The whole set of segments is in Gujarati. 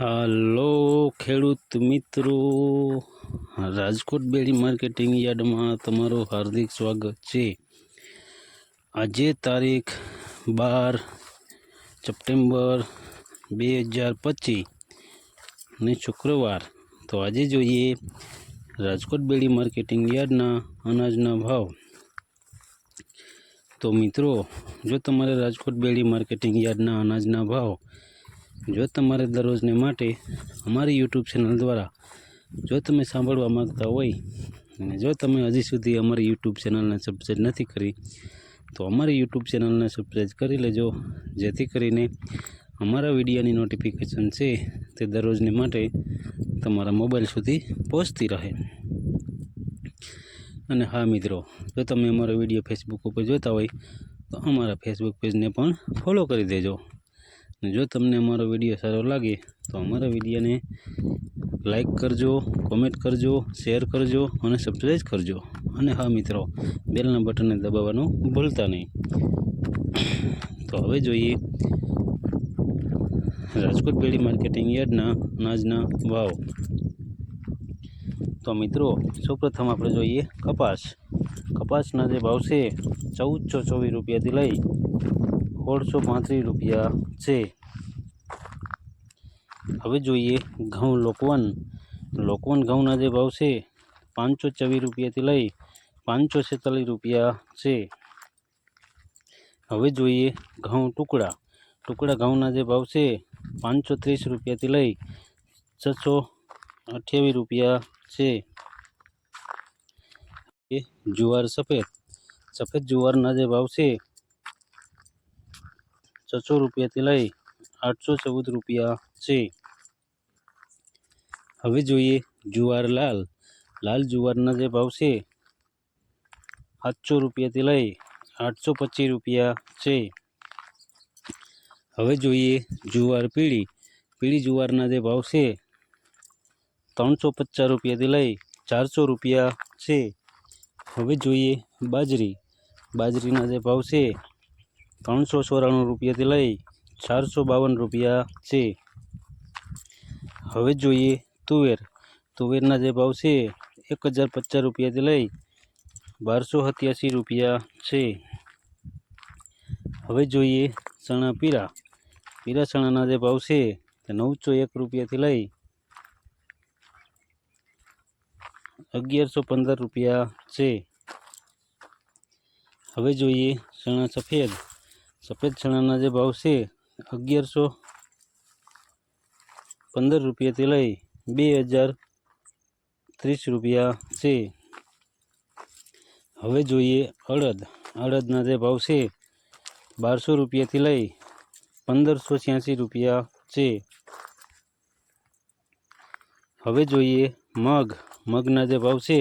હાલો, ખેડૂત મિત્રો. રાજકોટ બેડી માર્કેટિંગ યાર્ડમાં તમારું હાર્દિક સ્વાગત છે. આજે તારીખ બાર સપ્ટેમ્બર બે હજાર પચીસ ને શુક્રવાર. તો આજે જોઈએ રાજકોટ બેડી માર્કેટિંગ યાર્ડના અનાજના ભાવ. તો મિત્રો, જો તમારે રાજકોટ બેડી માર્કેટિંગ યાર્ડના અનાજના ભાવ જો તમારે દરરોજને માટે અમારી યુટ્યુબ ચેનલ દ્વારા જો તમે સાંભળવા માગતા હોય અને જો તમે હજી સુધી અમારી યુટ્યુબ ચેનલને સબસ્ક્રાઈબ નથી કરી, તો અમારી યુટ્યુબ ચેનલને સબસ્ક્રાઈબ કરી લેજો. જેથી કરીને અમારા વિડીયોની નોટિફિકેશન છે તે દરરોજને માટે તમારા મોબાઈલ સુધી પહોંચતી રહે. અને હા મિત્રો, જો તમે અમારો વીડિયો ફેસબુક ઉપર જોતા હોય, તો અમારા ફેસબુક પેજને પણ ફોલો કરી દેજો. જો તમને અમારો વીડિયો સારો લાગે, તો અમારા વિડીયોને લાઈક કરજો, કોમેન્ટ કરજો, શેર કરજો અને સબસ્ક્રાઈબ કરજો. અને હા મિત્રો બેલના બટનને દબાવવાનું ભૂલતા નહીં. તો હવે જોઈએ રાજકોટ બેડી માર્કેટિંગ યાર્ડના અનાજના ભાવ. તો મિત્રો, સૌપ્રથમ આપણે જોઈએ કપાસ. કપાસના જે ભાવ છે, ચૌદસો ચોવીસ રૂપિયાથી લઈ સોળસો પાંત્રીસ રૂપિયા છે. હવે જોઈએ ઘઉં લોકવન. લોકવન ઘઉંના જે ભાવ છે, પાંચસો ચોવીસ રૂપિયાથી લઈ પાંચસો છેતાલીસ રૂપિયા છે. હવે જોઈએ ઘઉં ટુકડા. ટુકડા ઘઉંના જે ભાવ છે, પાંચસો ત્રીસ રૂપિયાથી લઈ છસો અઠ્યાવીસ રૂપિયા છે. એ જુવાર સફેદ. સફેદ જુવારના જે ભાવ છે, છસો રૂપિયાથી લઈ આઠસો ચૌદ રૂપિયા છે. હવે જોઈએ જુવાર લાલ. લાલ જુવારના જે ભાવ છે, સાતસો રૂપિયાથી લઈ આઠસો પચીસ રૂપિયા છે. હવે જોઈએ જુવાર પીળી. પીળી જુવારના જે ભાવ છે, ત્રણસો પચાસ રૂપિયાથી લઈ ચારસો રૂપિયા છે. હવે જોઈએ બાજરી. બાજરીના જે ભાવ છે, ત્રણસો ચોરાણું રૂપિયાથી લઈ ચારસો બાવન રૂપિયા છે. હવે જોઈએ તુવેર. તુવેરના જે ભાવ છે, એક હજાર પચાસ રૂપિયાથી લઈ બારસો સત્યાસી રૂપિયા છે. હવે જોઈએ ચણા પીરા પીરા ચણાના જે ભાવ છે, તે નવસો એક રૂપિયાથી લઈ અગિયારસો પંદર રૂપિયા છે. હવે જોઈએ ચણા સફેદ. સફેદ ચણાના જે ભાવ છે અગિયારસો પંદર રૂપિયાથી લઈ બે હજાર ત્રીસ રૂપિયા છે. હવે જોઈએ અડદ. અડદના જે ભાવ છે, બારસો રૂપિયાથી લઈ પંદરસો છ્યાસી રૂપિયા છે. હવે જોઈએ મગ. મગના જે ભાવ છે,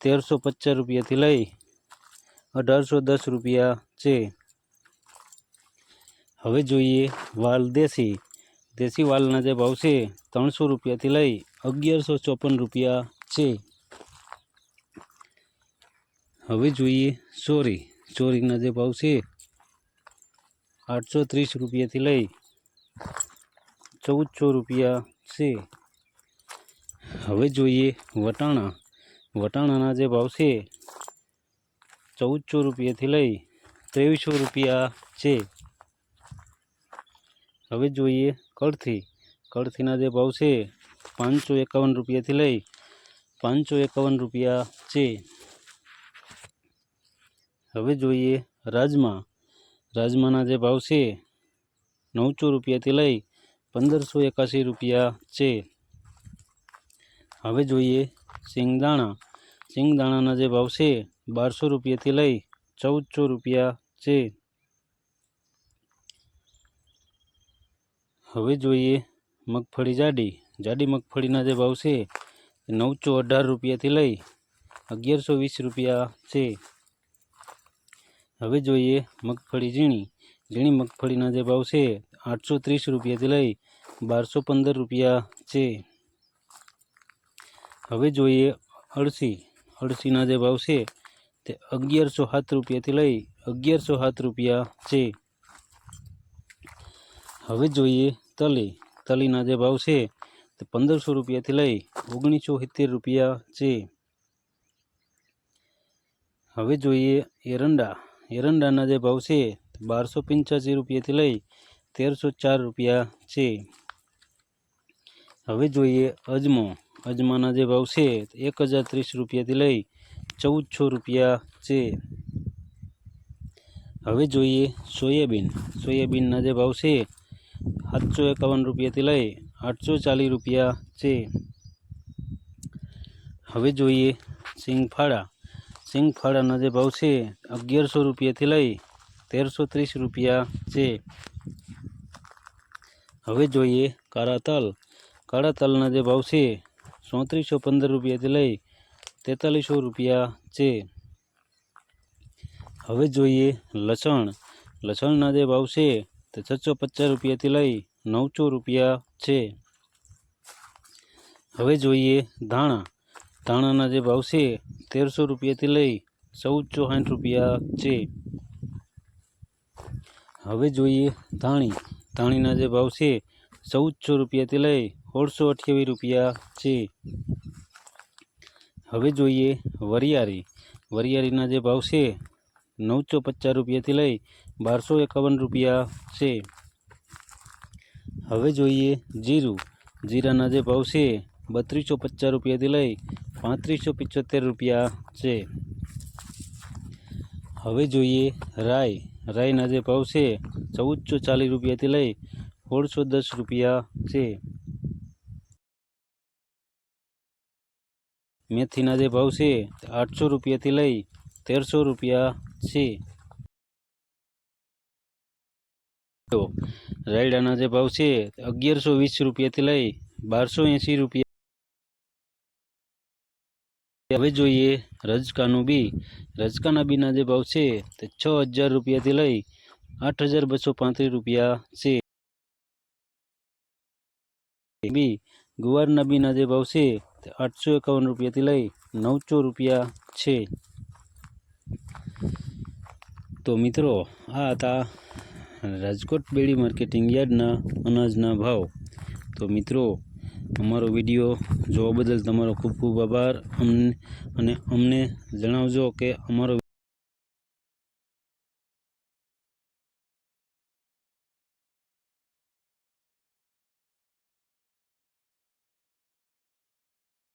તેરસો પચાસ રૂપિયાથી લઈ અઢારસો દસ રૂપિયા છે. હવે જોઈએ વાલ દેશી. દેશી વાલના જે ભાવ છે ત્રણસો રૂપિયાથી લઈ અગિયારસો ચોપન રૂપિયા છે. હવે જોઈએ ચોરી ચોરીના જે ભાવ છે આઠસો ત્રીસ રૂપિયાથી લઈ ચૌદસો રૂપિયા છે. હવે જોઈએ વટાણા. વટાણાના જે ભાવ છે ચૌદસો રૂપિયાથી લઈ ત્રેવીસો રૂપિયા છે. હવે જોઈએ, કળથી. કળથીના જે ભાવ છે, પાંચસો એકાવન રૂપિયાથી લઈ પાંચસો એકાવન રૂપિયા છે. હવે જોઈએ રાજમા. રાજમાના જે ભાવ છે, નવસો રૂપિયાથી લઈ પંદરસો એકાસી રૂપિયા છે. હવે જોઈએ સિંગદાણા સિંગદાણાના જે ભાવ છે, બારસો રૂપિયાથી લઈ ચૌદસો રૂપિયા છે. હવે જોઈએ મગફળી જાડી. જાડી મગફળીના જે ભાવ છે, એ નવસો અઢાર રૂપિયાથી લઈ અગિયારસો વીસ રૂપિયા છે. હવે જોઈએ મગફળી ઝીણી. ઝીણી મગફળીના જે ભાવ છે, આઠસો ત્રીસ રૂપિયાથી લઈ બારસો પંદર રૂપિયા છે. હવે જોઈએ અળસી. અળસીના જે ભાવ છે, તે અગિયારસો સાત રૂપિયાથી લઈ અગિયારસો સાત રૂપિયા છે. હવે જોઈએ તલી. તલીના જે ભાવ છે તે પંદરસો રૂપિયાથી લઈ ઓગણીસો સિત્તેર રૂપિયા છે. હવે જોઈએ એરંડા. એરંડાના જે ભાવ છે બારસો પંચ્યાસી રૂપિયાથી લઈ તેરસો ચાર રૂપિયા છે. હવે જોઈએ અજમો. અજમાના જે ભાવ છે એક હજાર ત્રીસ રૂપિયાથી લઈ ચૌદસો રૂપિયા છે. હવે જોઈએ સોયાબીન. સોયાબીનના જે ભાવ છે સાતસો એકાવન રૂપિયાથી લઈ આઠસો ચાલીસ રૂપિયા છે. હવે જોઈએ સિંગફાળા. સિંગફાળાના જે ભાવ છે અગિયારસો રૂપિયાથી લઈ તેરસો ત્રીસ રૂપિયા છે. હવે જોઈએ કાળા તલ કાળા તલના જે ભાવ છે ચોત્રીસો પંદર રૂપિયાથી લઈ તેતાલીસો રૂપિયા છે. હવે જોઈએ લસણ. લસણના જે ભાવ છે તે છસો પચાસ રૂપિયાથી લઈ નવસો રૂપિયા છે. હવે જોઈએ ધાણા. ધાણાના જે ભાવ છે, તેરસો રૂપિયાથી લઈ ચૌદસો સાઠ રૂપિયા છે. હવે જોઈએ ધાણી. ધાણીના જે ભાવ છે, ચૌદસો રૂપિયાથી લઈ સોળસો અઠ્યાવીસ રૂપિયા છે. હવે જોઈએ વરિયાળી. વરિયાળીના જે ભાવ છે નવસો પચાસ રૂપિયાથી લઈ બારસો એકાવન રૂપિયા છે હવે જોઈએ જીરું જીરાના જે ભાવ છે બત્રીસો પચાસ રૂપિયાથી લઈ પાંત્રીસો પિચોતેર રૂપિયા છે હવે જોઈએ રાઈ રાઈના જે ભાવ છે ચૌદસો ચાલીસ રૂપિયાથી લઈ સોળસો દસ રૂપિયા છે મેથીના જે ભાવ છે તે આઠસો રૂપિયાથી લઈ તેરસો રૂપિયા છે તો રાયડાના જે ભાવ છે તે અગિયારસો વીસ રૂપિયાથી લઈ બારસો એંસી રૂપિયા હવે જોઈએ રજકાનું બી રજકાના બીના જે ભાવ છે તે છ હજાર રૂપિયાથી લઈ આઠ હજાર બસો પાંત્રીસ રૂપિયા છે બી ગુવારના બીના જે ભાવ છે તે આઠસો એકાવન રૂપિયાથી લઈ નવસો રૂપિયા છે તો મિત્રો, આ હતા રાજકોટ બેડી માર્કેટિંગ યાર્ડના અનાજના ભાવ. તો મિત્રો, અમારો વીડિયો જોવા બદલ તમારો ખૂબ ખૂબ આભાર. અમને અને અમને જણાવજો કે અમારો